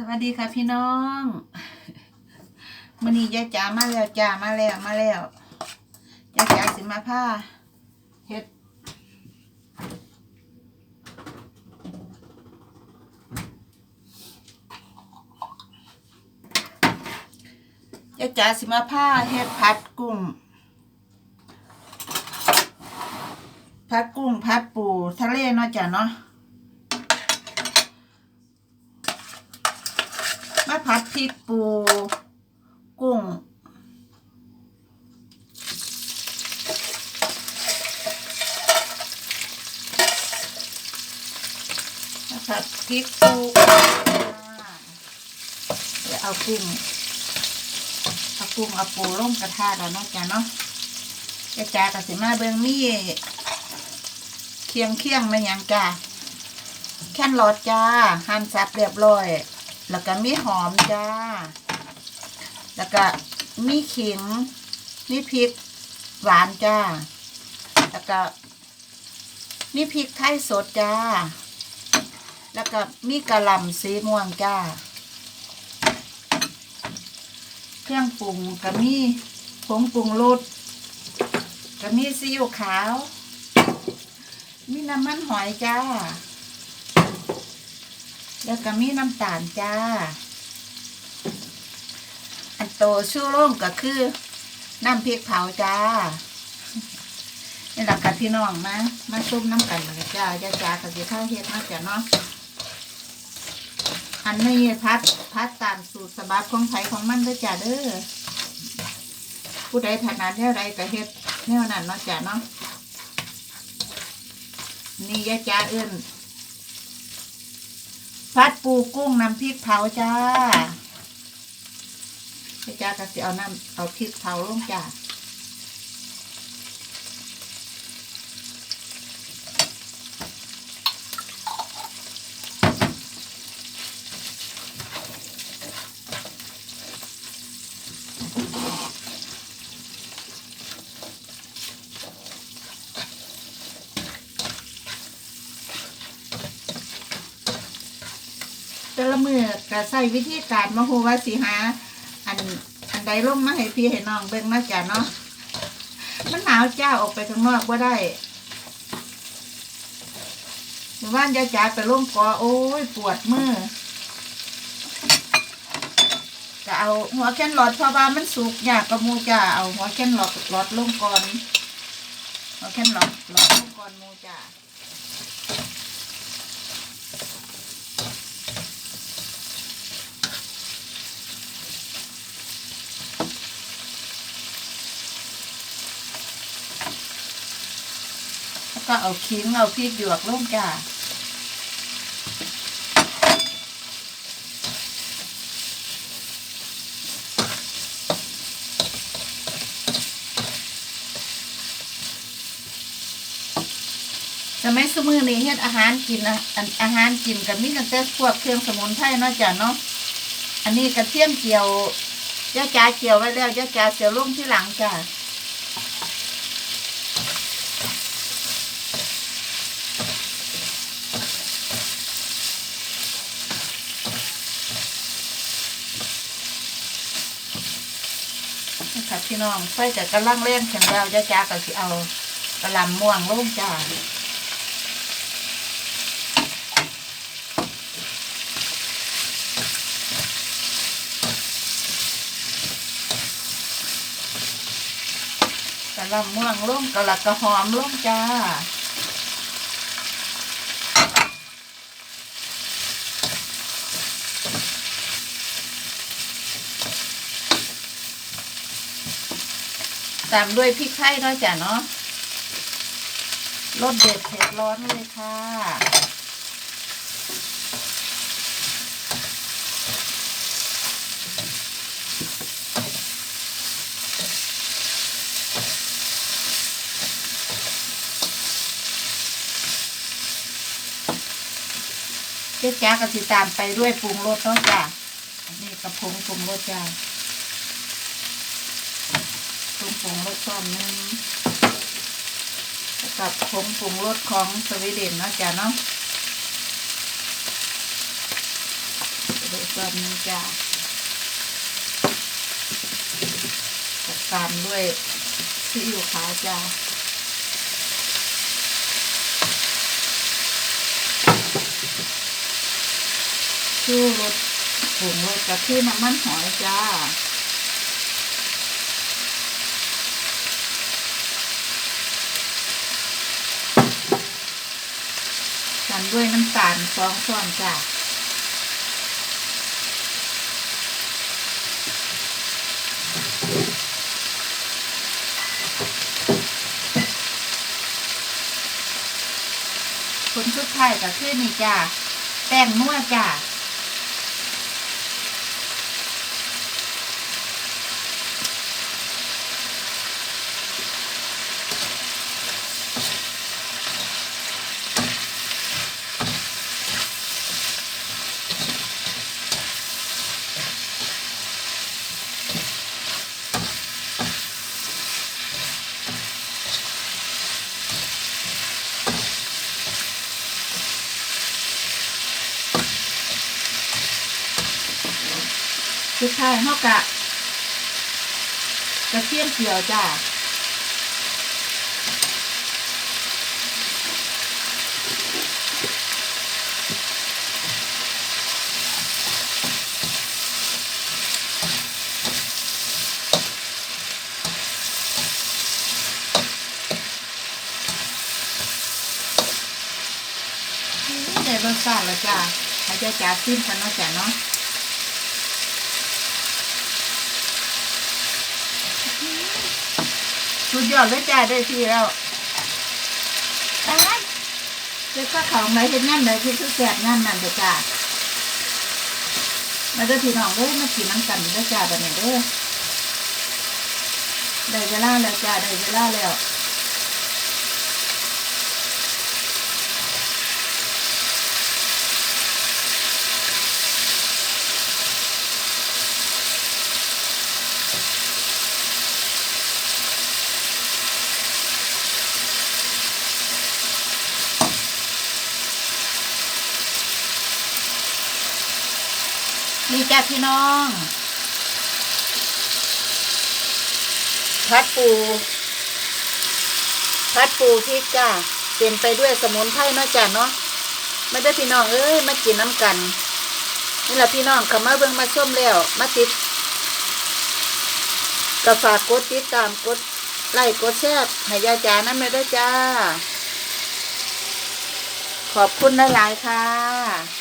สวัสดีค่ะพี่น้องมื่อนี้ยายจ๋ามาแล้วจ้ามาแล้วมาแล้วยายจ๋าสิมาผ้าเฮ็ดยายจ๋าสิมาผ้าเฮ็ดผัดกุ้งผัดกุ้งผัดปูทะเลเนาะจ้ะเนาะ มาผัดพ ริกปู กุ้ง ผัดพริกปูเดี๋ยวเอากุ้ง เอากุ้งเอาปูลงกระทะแล้วเนาะจ้ะเนาะจะจ้ากับสิมาเบิ่งมี่เคียงเคียงๆมาหยังจ้าแค่นรอดจ้าหั่นสับเรียบร้อย แล้วก็มีหอมจ้า แล้วก็มีขิง มีพริกหวานจ้า แล้วก็มีพริกไทยสดจ้า แล้วก็มีกระหล่ำสีม่วงจ้า เครื่องปรุงก็มีผงปรุงรสก็มีซีอิ๊วขาว มีน้ำมันหอยจ้า แล้วก็มีน้ำตาลจ้า อันโตชูโร่งก็คือน้ำพริกเผาจ้านี่หละค่ะพี่น้องมามาซุ่มน้ำกันเลยจ้าจ้าจ้ากับสีข้าวเฮ็ดมาจ้ะเนาะอันนี้พัดพัดตามสูตรสบับของไผของมันเด้วยจ้าเด้อผู้ใดถนัดแนวใดก็เฮ็ดแนวนั้นเนาะจ้ะเนาะนี่ยาจ้าเอื้น พัดปูกุ้งน้ำพริกเผาจ้าพี่จ้ากะสิเอาน้ำเอาพริกเผาลงจ้า แต่ละมือก็ใส่วิธีการมาโหว่าสิหา อันอันใดลงมาให้พี่ให้น้องเบิ่งนาะจ้ะเนาะมันหนาวจ้าออกไปข้างนอกว่าได้เมื่อวานยายจ๋าไปลงกอโอ้ยปวดมือก็เอาหัวแค้นหลอดเพราะว่ามันสุกยากกระมูจ้าเอาหัวแค้นหลอดหลอดลงก่อนหัวแค้นหลอดหลอดลงก่อนมูจ้า ก็เอาขิงเอาพริกหยวกลงจ้าจะไม่สมือนี้เฮ็ดอาหารกินนะอันอาหารกินกับมีตั้งแต่พวกเครื่องสมุนไพรเนาะจ้ะเนาะอันนี้กระเทียมเจียวย่าจ่าเจียวไว้แล้วย่าจ่าเจียวลงที่หลังจ้ะ พี่น้องไฟจะกระลังเล่นแข็งแล้วจ้าจ้าก็สิเอากระลำม่วงลงจ้าระลำม่วงลงกระหลักกระหอมลงจ้า ตามด้วยพริกไทยเนาะจ้ะเนาะรสเด็ดเผ็ดร้อนเลยค่ะ เจ๊จ้าก็สิตามไปด้วยปรุงรสเนาะจ้ะ อันนี่กระพงปรุงรสจ้า ปรุงปรุงรสซ้อมหนึงกับผงปรุงรสของสวีเดนนะจ้ะเนาะเดี๋ยวส่วนหนึงจ้าจัดการด้วยซีอิ๊วขาวจ้าชูรสผงรสกะทิน้ำมันหอยจ้า ตาม ด้วยน้ำตาลสองช้อนจ้ะผลสุดท้ายก็คือนี่จ้ะแป้งนัวจ้ะ สุดท้ายเฮากะกระเทียมเจียวจ้ะได้รสชาติแล้วจ้ะให้จ้าจ๋าซิมกันเนาะจ้ะเนาะ สุดยอดเลยจ้าได้ที่แล้วไปเจ้าก็เขาไหนเป็นนั่นไหนที่คือแสบงานนั่นเด้อจ้ามาเด้อพี่น้องเอ้ยมากินน้ำกันเด้อจ้าแบบนี้เด้อได้เวลาแล้วจ้าได้เวลาแล้ว นี่จ้าพี่น้องพัดปูพัดปูพริกจ้าเต็มไปด้วยสมุนไพรเนาะจ้าเนาะไม่ได้พี่น้องเอ้ยมากินน้ำกัน นี่แหละพี่น้องขมาเบิ่งมาส้มแล้ว มาติดก็ฝากกดติดตามกดไลค์กดแชร์ให้ยาจานั่นไม่ได้จ้า ขอบคุณหลายๆค่ะ